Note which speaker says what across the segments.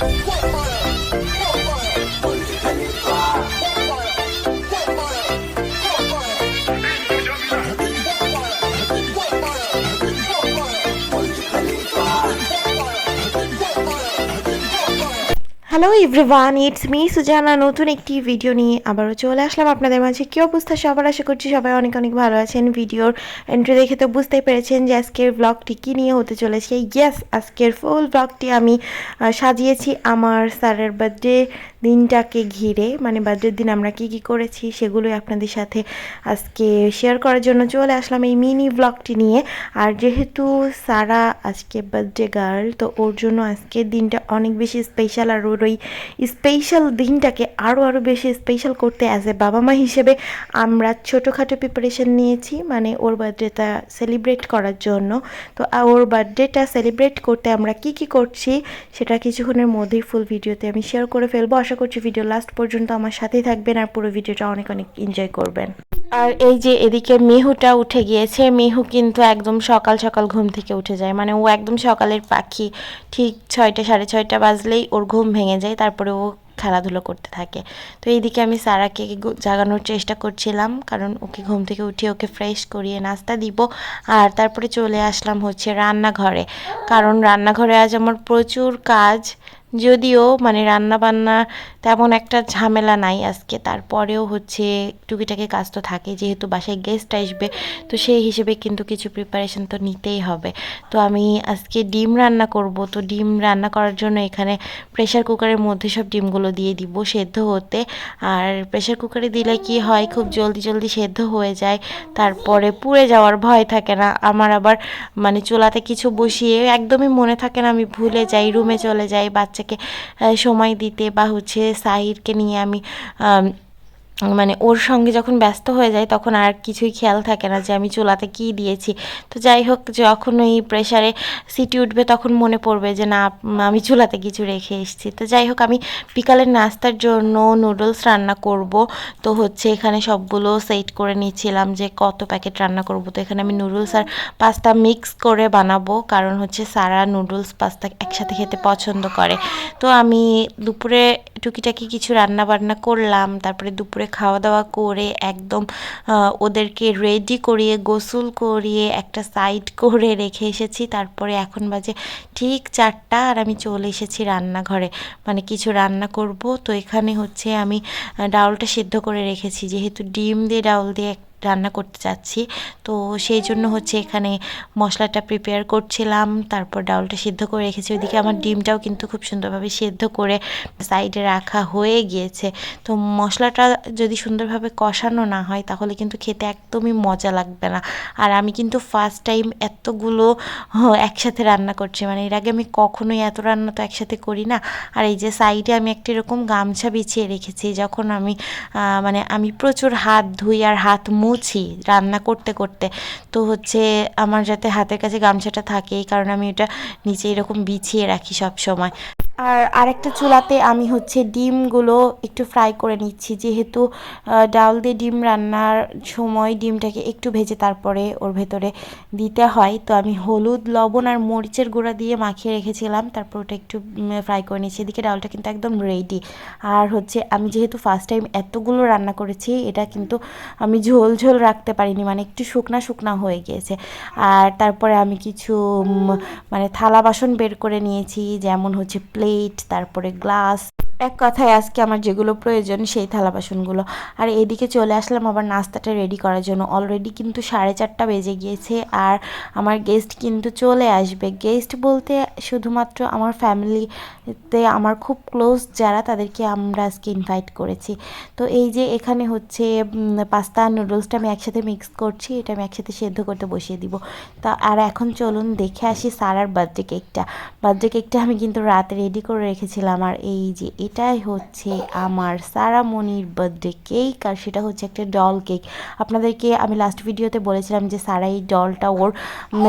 Speaker 1: One, 哇 hello everyone it's me Sujana নতুন একটি video নিয়ে আবারও চলে আসলাম আপনাদের মাঝে। কী অবস্থা? সবার আশা করছি সবাই অনেক অনেক ভালো আছেন। ভিডিওর এন্ট্রি দেখে তো বুঝতেই পেরেছেন যে আজকের ব্লগটি কী নিয়ে হতে চলেছে। ইয়েস আজকের ফুল ব্লগটি আমি সাজিয়েছি আমার স্যারের বার্থডে দিনটাকে ঘিরে মানে বার্থডের দিন আমরা কি কি করেছি সেগুলোই আপনাদের সাথে আজকে শেয়ার করার জন্য চলে আসলাম এই মিনি ব্লগটি নিয়ে। আর যেহেতু সারা আজকে বার্থডে গার্ল তো ওর জন্য আজকের দিনটা অনেক বেশি স্পেশাল আর ওর ওই স্পেশাল দিনটাকে আরও আরও বেশি স্পেশাল করতে অ্যাজ এ বাবা মা হিসেবে আমরা ছোটোখাটো প্রিপারেশন নিয়েছি মানে ওর বার্থডেটা সেলিব্রেট করার জন্য। তো ওর বার্থডেটা সেলিব্রেট করতে আমরা কি কি করছি সেটা কিছুক্ষণের মধ্যেই ফুল ভিডিওতে আমি শেয়ার করে ফেলব। আশা করছি ভিডিও লাস্ট পর্যন্ত আমার সাথেই থাকবেন আর পুরো ভিডিওটা অনেক অনেক এনজয় করবেন। আর এই যে এদিকে মেহুটা উঠে গিয়েছে, মেহু কিন্তু একদম সকাল সকাল ঘুম থেকে উঠে যায়। মানে ও একদম সকালের পাখি, ঠিক ছয়টা, সাড়ে ছয়টা বাজলেই ওর ঘুম ভেঙে যায়, তারপরে ও খেলাধুলো করতে থাকে। তো এইদিকে আমি সারাকে জাগানোর চেষ্টা করছিলাম, কারণ ওকে ঘুম থেকে উঠিয়ে ওকে ফ্রেশ করিয়ে নাস্তা দিব। আর তারপরে চলে আসলাম হচ্ছে রান্নাঘরে, কারণ রান্নাঘরে আজ আমার প্রচুর কাজ। যদিও মানে রান্না বান্না তেমন একটা ঝামেলা নাই আজকে। তারপরেও হচ্ছে টুকিটাকি কাজ তো থাকে, যেহেতু বাসায় গেস্ট আসবে, তো সেই হিসেবে কিন্তু কিছু প্রিপারেশন তো নিতেই হবে। তো আমি আজকে ডিম রান্না করব, তো ডিম রান্না করার জন্য এখানে প্রেশার কুকারের মধ্যে সব ডিমগুলো দিয়ে দিব সেদ্ধ হতে। আর প্রেশার কুকারে দিলে কি হয়, খুব জলদি জলদি সেদ্ধ হয়ে যায়, তারপরে পুড়ে যাওয়ার ভয় থাকে না। আমার আবার মানে চুলাতে কিছু বসিয়ে, একদমই মনে থাকে না আমি ভুলে যাই, রুমে চলে যাই বাচ্চাকে সময় দিতে বা হচ্ছে সাহিরকে নিয়ে আমি মানে ওর সঙ্গে যখন ব্যস্ত হয়ে যায়, তখন আর কিছুই খেয়াল থাকে না যে আমি চুলাতে কী দিয়েছি। তো যাই হোক, যখন ওই প্রেশারে সিটি উঠবে, তখন মনে পড়বে যে, না আমি চুলাতে কিছু রেখে এসেছি। তো যাই হোক, আমি বিকালের নাস্তার জন্য নুডলস রান্না করব। তো হচ্ছে এখানে সবগুলো সেট করে নিয়েছিলাম যে, কত প্যাকেট রান্না করব। তো এখানে আমি নুডলস আর পাস্তা মিক্স করে বানাবো। কারণ হচ্ছে সারা নুডলস পাস্তা একসাথে খেতে পছন্দ করে। তো আমি দুপুরে টুকিটাকি কিছু রান্না বান্না করলাম। তারপরে দুপুরে খাওয়া দাওয়া করে একদম ওদেরকে রেডি করিয়ে, গোসল করিয়ে, একটা সাইড করে রেখে এসেছি। তারপরে এখন বাজে ঠিক চারটা আর আমি চলে এসেছি রান্নাঘরে। মানে কিছু রান্না করব। তো এখানে হচ্ছে আমি ডাউলটা সিদ্ধ করে রেখেছি। যেহেতু ডিম দিয়ে ডাউল দিয়ে রান্না করতে চাচ্ছি। তো সেই জন্য হচ্ছে এখানে মশলাটা প্রিপেয়ার করছিলাম, তারপর ডাউলটা সিদ্ধ করে রেখেছি। ওইদিকে আমার ডিমটাও কিন্তু খুব সুন্দরভাবে সিদ্ধ করে সাইডে রাখা হয়ে গিয়েছে। তো মশলাটা যদি সুন্দরভাবে কষানো না হয়, তাহলে কিন্তু খেতে একদমই মজা লাগবে না। আর আমি কিন্তু ফার্স্ট টাইম এতগুলো একসাথে রান্না করছি। মানে এর আগে আমি কখনোই এত রান্না তো একসাথে করি না। আর এই যে সাইডে আমি একটা এরকম গামছা বিছিয়ে রেখেছি, যখন আমি মানে আমি প্রচুর হাত ধুই আর হাত মুছি রান্না করতে করতে। তো হচ্ছে আমার যাতে হাতের কাছে গামছাটা থাকে এই কারণে আমি এটা নিচে এরকম বিছিয়ে রাখি সব সময়। আর আরেকটা চুলাতে আমি হচ্ছে ডিমগুলো একটু ফ্রাই করে নিচ্ছি। যেহেতু ডাল দিয়ে ডিম রান্নার সময় ডিমটাকে একটু ভেজে তারপরে ওর ভেতরে দিতে হয়। তো আমি হলুদ, লবণ আর মরিচের গুঁড়া দিয়ে মাখিয়ে রেখেছিলাম। তারপর ওটা একটু ফ্রাই করে নিচ্ছি। এদিকে ডালটা কিন্তু একদম রেডি আর হচ্ছে আমি যেহেতু ফার্স্ট টাইম এতগুলো রান্না করেছি, এটা কিন্তু আমি ঝোল ঝোল রাখতে পারিনি মানে একটু শুকনা শুকনা হয়ে গিয়েছে। আর তারপরে আমি কিছু মানে থালা বাসন বের করে নিয়েছি, যেমন হচ্ছে প্লেট তারপরে গ্লাস এক কথায় আজকে আমার যেগুলো প্রয়োজন সেই থালা বাসনগুলো। আর এদিকে চলে আসলাম আবার নাস্তাটা রেডি করার জন্য। অলরেডি কিন্তু সাড়ে চারটা বেজে গিয়েছে আর আমার গেস্ট কিন্তু চলে আসবে। গেস্ট বলতে শুধুমাত্র আমার ফ্যামিলিতে আমার খুব ক্লোজ যারা তাদেরকে আমরা আজকে ইনভাইট করেছি। তো এই যে এখানে হচ্ছে পাস্তা আর নুডলসটা আমি একসাথে মিক্স করছি, এটা আমি একসাথে সেদ্ধ করতে বসিয়ে দিব। তা আর এখন চলুন দেখে আসি সারার বার্থডে কেকটা বার্থডে কেকটা আমি কিন্তু রাতে রেডি করে রেখেছিলাম। আর এই যে এটাই হচ্ছে আমার সারা মনির বার্থডে কেক আর সেটা হচ্ছে একটা ডল কেক আপনাদেরকে আমি লাস্ট ভিডিওতে বলেছিলাম যে সারা এই ডলটা ওর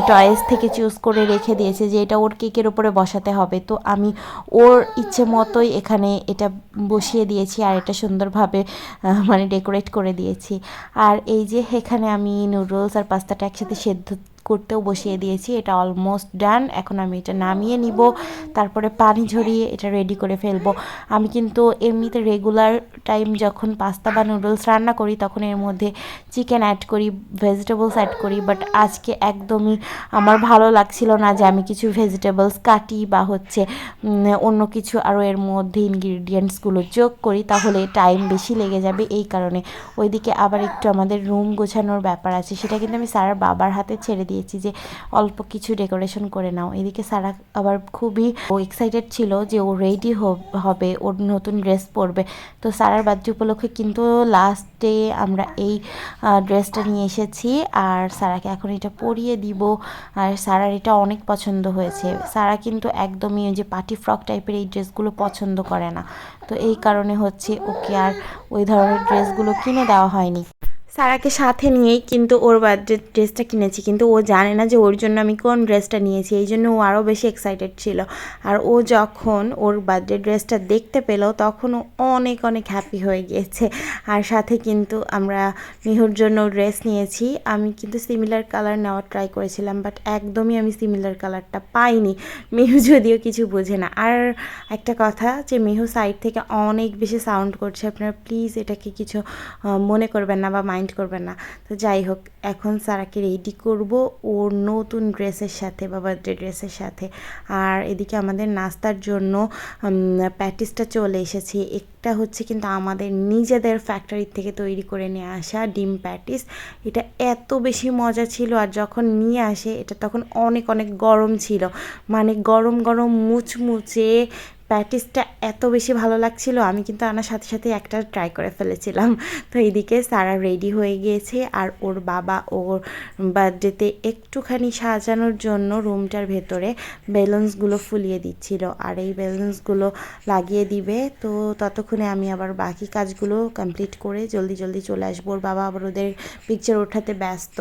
Speaker 1: টয়েস থেকে চুজ করে রেখে দিয়েছে যে এটা ওর কেকের উপরে বসাতে হবে। তো আমি ওর ইচ্ছে মতোই এখানে এটা বসিয়ে দিয়েছি আর এটা সুন্দরভাবে মানে ডেকোরেট করে দিয়েছি। আর এই যে এখানে আমি নুডলস আর পাস্তাটা একসাথে সেদ্ধ করতেও বসিয়ে দিয়েছি, এটা অলমোস্ট ডান এখন আমি এটা নামিয়ে নিব, তারপরে পানি ঝরিয়ে এটা রেডি করে ফেলব। আমি কিন্তু এমনিতে রেগুলার টাইম যখন পাস্তা বা নুডলস রান্না করি, তখন এর মধ্যে চিকেন অ্যাড করি ভেজিটেবলস অ্যাড করি বাট আজকে একদমই আমার ভালো লাগছিল না যে আমি কিছু ভেজিটেবলস কাটি বা হচ্ছে অন্য কিছু আরও এর মধ্যে ইনগ্রিডিয়েন্টসগুলো যোগ করি, তাহলে টাইম বেশি লেগে যাবে এই কারণে। ওইদিকে আবার একটু আমাদের রুম গোছানোর ব্যাপার আছে, সেটা কিন্তু আমি সারার বাবার হাতে ছেড়ে দিয়েছি যে অল্প কিছু ডেকোরেশন করে নাও। এদিকে সারা আবার খুবই ও এক্সাইটেড ছিল যে ও রেডি হবে ওর নতুন ড্রেস পরবে। তো সারার বার্থডে উপলক্ষে কিন্তু লাস্টে আমরা এই ড্রেসটা নিয়ে এসেছি আর সারাকে এখন এটা পরিয়ে দিব। আর সারার এটা অনেক পছন্দ হয়েছে। সারা কিন্তু একদমই ওই যে পার্টি ফ্রক টাইপের এই ড্রেসগুলো পছন্দ করে না। তো এই কারণে হচ্ছে ওকে আর ওই ধরনের ড্রেসগুলো কিনে দেওয়া হয়নি। সারাকে সাথে নিয়েই কিন্তু ওর বার্থডে ড্রেসটা কিনেছি। কিন্তু ও জানে না যে ওর জন্য আমি কোন ড্রেসটা নিয়েছি, এই জন্য ও আরও বেশি এক্সাইটেড ছিল। আর ও যখন ওর বার্থডে ড্রেসটা দেখতে পেল, তখন ও অনেক অনেক হ্যাপি হয়ে গিয়েছে। আর সাথে কিন্তু আমরা মিহুর জন্য ড্রেস নিয়েছি। আমি কিন্তু সিমিলার কালার নেওয়ার ট্রাই করেছিলাম বাট একদমই আমি সিমিলার কালারটা পাইনি। মিহু যদিও কিছু বোঝে না। আর একটা কথা যে মিহু সাইড থেকে অনেক বেশি সাউন্ড করছে, আপনারা প্লিজ এটাকে কিছু মনে করবেন না বা মাইন্ড করবেন না। তো যাই হোক, এখন সারাকে রেডি করব ওর নতুন ড্রেসের সাথে, বা বার্থডে ড্রেসের সাথে। আর এদিকে আমাদের নাস্তার জন্য প্যাটিসটা চলে এসেছে। একটা হচ্ছে কিন্তু আমাদের নিজেদের ফ্যাক্টরি থেকে তৈরি করে নিয়ে আসা ডিম প্যাটিস এটা এত বেশি মজা ছিল, আর যখন নিয়ে আসে, এটা তখন অনেক অনেক গরম ছিল। মানে গরম গরম, মুচমুচে প্যাটিসটা এত বেশি ভালো লাগছিল, আমি কিন্তু আনার সাথে সাথে একটা ট্রাই করে ফেলেছিলাম। তো এইদিকে সারা রেডি হয়ে গিয়েছে, আর ওর বাবা ওর বার্থডেতে একটুখানি সাজানোর জন্য রুমটার ভেতরে বেলুনসগুলো ফুলিয়ে দিচ্ছিল, আর এই বেলুনসগুলো লাগিয়ে দিবে। তো ততক্ষণে আমি আবার বাকি কাজগুলো কমপ্লিট করে জলদি জলদি চলে আসব। ওর বাবা আবার ওদের পিকচার ওঠাতে ব্যস্ত।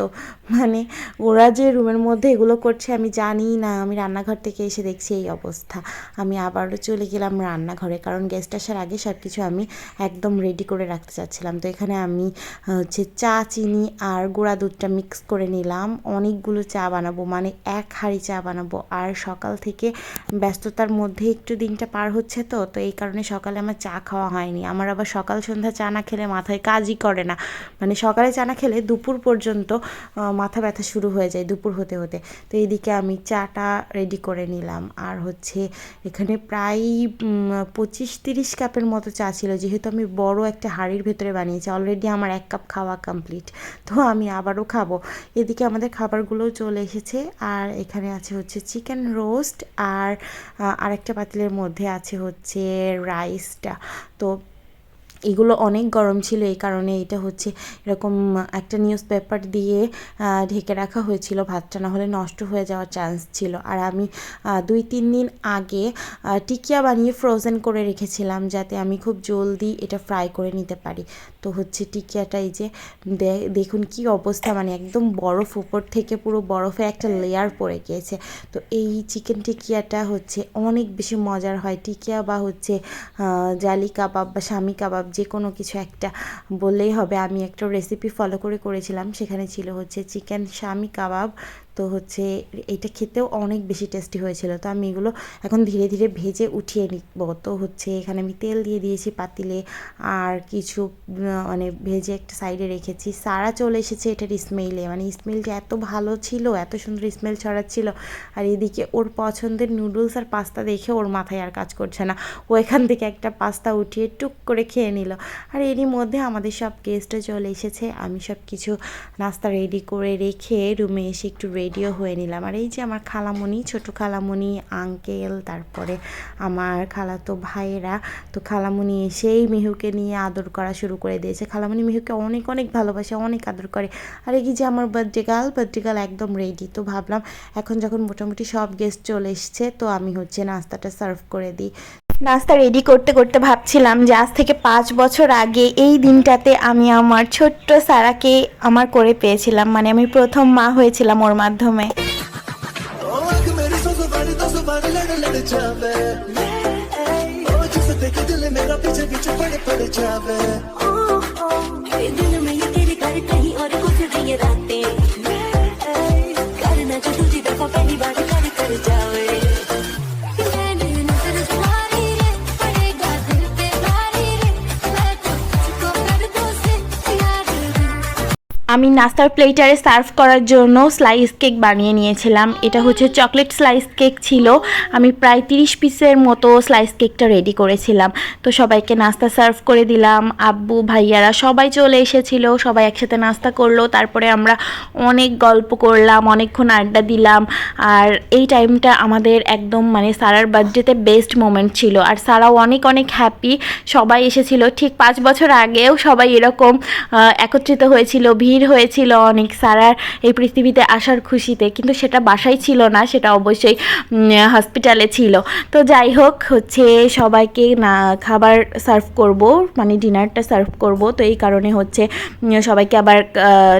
Speaker 1: মানে ওরা যে রুমের মধ্যে এগুলো করছে আমি জানি না, আমি রান্নাঘর থেকে এসে দেখছি এই অবস্থা। আমি আবারও চলে গেলাম রান্নাঘরে, কারণ গেস্ট আসার আগে সব কিছু আমি একদম রেডি করে রাখতে চাচ্ছিলাম। তো এখানে আমি হচ্ছে চা, চিনি আর গুঁড়া দুধটা মিক্স করে নিলাম। অনেকগুলো চা বানাবো মানে এক হাঁড়ি চা বানাবো। আর সকাল থেকে ব্যস্ততার মধ্যে একটু দিনটা পার হচ্ছে তো তো এই কারণে সকালে আমার চা খাওয়া হয়নি। আমার আবার সকাল সন্ধ্যা চা না খেলে মাথায় কাজই করে না। মানে সকালে চা না খেলে দুপুর পর্যন্ত মাথা ব্যথা শুরু হয়ে যায় দুপুর হতে হতে। তো এইদিকে আমি চাটা রেডি করে নিলাম। আর হচ্ছে এখানে প্রায় উম, পঁচিশ তিরিশ কাপের মতো চা ছিল। যেহেতু আমি বড় একটা হাঁড়ির ভেতরে বানিয়েছি অলরেডি আমার এক কাপ খাওয়া কমপ্লিট তো আমি আবারও খাব। এদিকে আমাদের খাবারগুলোও চলে এসেছে। আর এখানে আছে হচ্ছে চিকেন রোস্ট আর আরেকটা পাতিলের মধ্যে আছে হচ্ছে রাইসটা তো এগুলো অনেক গরম ছিল, এই কারণে এটা হচ্ছে এরকম একটা নিউজ পেপার দিয়ে ঢেকে রাখা হয়েছিল। ভাতটা না হলে নষ্ট হয়ে যাওয়ার চান্স ছিল। আর আমি দুই তিন দিন আগে টিকিয়া বানিয়ে ফ্রোজেন করে রেখেছিলাম যাতে আমি খুব জলদি এটা ফ্রাই করে নিতে পারি। তো হচ্ছে টিকিয়াটা, এই যে দেখুন কি অবস্থা মানে একদম বরফ উপর থেকে পুরো বরফের একটা লেয়ার পড়ে গিয়েছে। তো এই চিকেন টিকিয়াটা হচ্ছে অনেক বেশি মজার হয়। টিকিয়া বা হচ্ছে জালি কাবাব বা স্বামী কাবাব যে কোনো কিছু একটা বললেই হবে। আমি একটা রেসিপি ফলো করে করেছিলাম, সেখানে ছিল হচ্ছে চিকেন স্বামী কাবাব। তো হচ্ছে এটা খেতেও অনেক বেশি টেস্টি হয়েছিল। তো আমি এগুলো এখন ধীরে ধীরে ভেজে উঠিয়ে নিব। তো হচ্ছে এখানে আমি তেল দিয়ে দিয়েছি পাতিলে আর কিছু মানে ভেজে একটা সাইডে রেখেছি। সারা চলে এসেছে এটার স্মেলে মানে স্মেলটা এত ভালো ছিল, এত সুন্দর স্মেল ছড়াচ্ছিল। আর এদিকে ওর পছন্দের নুডলস আর পাস্তা দেখে ওর মাথায় আর কাজ করছে না। ও এখান থেকে একটা পাস্তা উঠিয়ে টুক করে খেয়ে নিল। আর এরই মধ্যে আমাদের সব গেস্টও চলে এসেছে। আমি সব কিছু নাস্তা রেডি করে রেখে রুমে এসে একটু রেডিও হয়ে নিলাম। আর এই যে আমার খালামণি ছোট খালামণি আঙ্কেল তারপরে আমার খালাতো ভাইয়েরা, তো খালামণি এসেই মিহুকে নিয়ে আদর করা শুরু করে দিয়েছে। খালামণি মিহুকে অনেক অনেক ভালোবাসে, অনেক আদর করে। আর এই যে আমার বার্থডে গার্ল বার্থডে গার্ল একদম রেডি তো ভাবলাম এখন যখন মোটামুটি সব গেস্ট চলে এসছে, তো আমি হচ্ছে নাস্তাটা সার্ভ করে দিই। নাস্তা রেডি করতে করতে ভাবছিলাম যে আজ থেকে পাঁচ বছর আগে এই দিনটাতে আমি আমার ছোট্ট সারাকে আমার করে পেয়েছিলাম মানে আমি প্রথম মা হয়েছিলাম ওর মাধ্যমে
Speaker 2: ओ आंख
Speaker 1: আমি নাস্তার প্লেটারে সার্ভ করার জন্য স্লাইস কেক বানিয়ে নিয়েছিলাম। এটা হচ্ছে চকলেট স্লাইস কেক ছিল। আমি প্রায় তিরিশ পিসের মতো স্লাইস কেকটা রেডি করেছিলাম। তো সবাইকে নাস্তা সার্ভ করে দিলাম। আব্বু, ভাইয়ারা সবাই চলে এসেছিল। সবাই একসাথে নাস্তা করল। তারপরে আমরা অনেক গল্প করলাম, অনেকক্ষণ আড্ডা দিলাম। আর এই টাইমটা আমাদের একদম মানে সারার বার্থডেতে বেস্ট মোমেন্ট ছিল। আর সারাও অনেক অনেক হ্যাপি। সবাই এসেছিল। ঠিক পাঁচ বছর আগেও সবাই এরকম একত্রিত হয়েছিল ভিড় হয়েছিল অনেক সারার এই পৃথিবীতে আসার খুশিতে, কিন্তু সেটা বাসায় ছিল না, সেটা অবশ্যই হসপিটালে ছিল। তো যাই হোক, হচ্ছে সবাইকে না খাবার সার্ভ করব মানে ডিনারটা সার্ভ করব, তো এই কারণে হচ্ছে সবাইকে আবার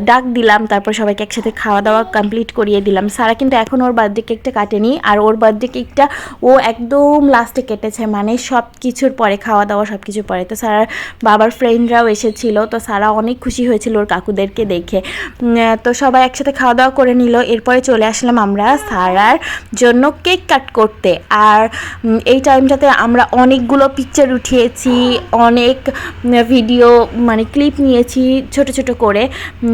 Speaker 1: ডাক দিলাম, তারপর সবাইকে একসাথে খাওয়া দাওয়া কমপ্লিট করিয়ে দিলাম। সারা কিন্তু এখন ওর বার্থডে কেকটা কাটেনি, আর ওর বার্থডে কেকটা ও একদম লাস্টে কেটেছে মানে সব কিছুর পরে খাওয়া দাওয়া সব কিছুর পরে। তো সারার বাবার ফ্রেন্ডরাও এসেছিল, তো সারা অনেক খুশি হয়েছিল ওর কাকুদেরকে দেখে। তো সবাই একসাথে খাওয়া দাওয়া করে নিল। এরপরে চলে আসলাম আমরা সারার জন্য কেক কাট করতে। আর এই টাইমটাতে আমরা অনেকগুলো পিকচার উঠিয়েছি, অনেক ভিডিও মানে ক্লিপ নিয়েছি ছোট ছোট করে।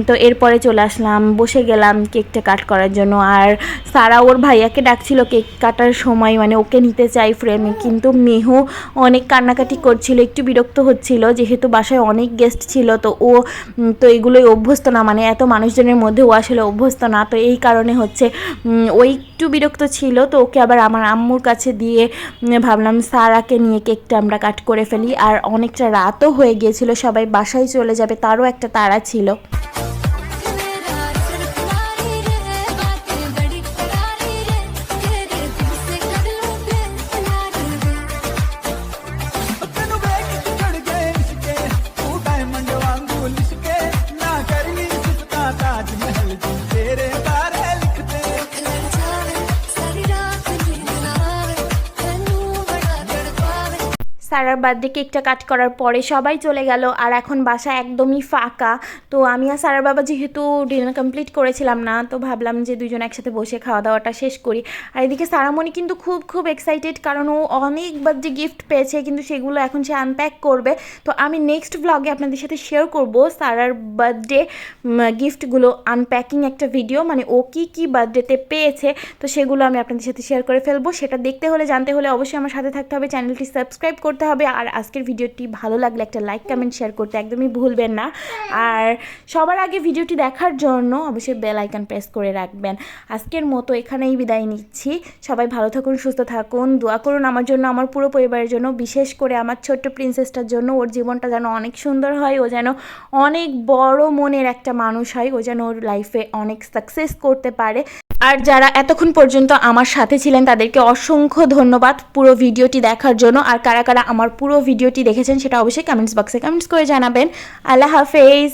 Speaker 1: তো এরপরে চলে আসলাম, বসে গেলাম কেকটা কাট করার জন্য। আর সারা ওর ভাইয়াকে ডাকছিল কেক কাটার সময় মানে ওকে নিতে চাই ফ্রেমে কিন্তু মেহু অনেক কান্নাকাটি করছিল, একটু বিরক্ত হচ্ছিল। যেহেতু বাসায় অনেক গেস্ট ছিল, তো ও তো এগুলোই অভ্যস্ত না মানে এত মানুষজনের মধ্যে ও আসলে অভ্যস্ত না। তো এই কারণে হচ্ছে ওই একটু বিরক্ত ছিল, তো ওকে আবার আমার আম্মুর কাছে দিয়ে ভাবলাম সারাকে নিয়ে কেকটা আমরা কাট করে ফেলি। আর অনেকটা রাতও হয়ে গিয়েছিল, সবাই বাসায় চলে যাবে, তারও একটা তাড়া ছিল। সারার বার্থডে কেকটা কাট করার পরে সবাই চলে গেল আর এখন বাসা একদমই ফাঁকা। তো আমি আর সারার বাবা যেহেতু ডিনার কমপ্লিট করেছিলাম না, তো ভাবলাম যে দুজন একসাথে বসে খাওয়া দাওয়াটা শেষ করি। আর এদিকে সারামণি কিন্তু খুব খুব এক্সাইটেড কারণ ও অনেক বার্থডে গিফট পেয়েছে কিন্তু সেগুলো এখন সে আনপ্যাক করবে। তো আমি নেক্সট ব্লগে আপনাদের সাথে শেয়ার করব সারার বার্থডে গিফটগুলো আনপ্যাকিং একটা ভিডিও মানে ও কী কী বার্থডেতে পেয়েছে, তো সেগুলো আমি আপনাদের সাথে শেয়ার করে ফেলব। সেটা দেখতে হলে, জানতে হলে অবশ্যই আমার সাথে থাকতে হবে। চ্যানেলটি সাবস্ক্রাইব করতে হবে। আর আজকের ভিডিওটি ভালো লাগলে একটা লাইক কমেন্ট শেয়ার করতে একদমই ভুলবেন না। আর সবার আগে ভিডিওটি দেখার জন্য অবশ্যই বেল আইকন প্রেস করে রাখবেন। আজকের মতো এখানেই বিদায় নিচ্ছি। সবাই ভালো থাকুন, সুস্থ থাকুন। দোয়া করুন আমার জন্য, আমার পুরো পরিবারের জন্য। বিশেষ করে আমার ছোট্ট প্রিন্সেসটার জন্য। ওর জীবনটা যেন অনেক সুন্দর হয়, ও যেন অনেক বড় মনের একটা মানুষ হয়। ও যেন ওর লাইফে অনেক সাকসেস করতে পারে। আর যারা এতক্ষণ পর্যন্ত আমার সাথে ছিলেন, তাদেরকে অসংখ্য ধন্যবাদ পুরো ভিডিওটি দেখার জন্য। আর কারা কারা আমার পুরো ভিডিওটি দেখেছেন, সেটা অবশ্যই কমেন্টস বক্সে কমেন্টস করে জানাবেন। আল্লাহ হাফেজ।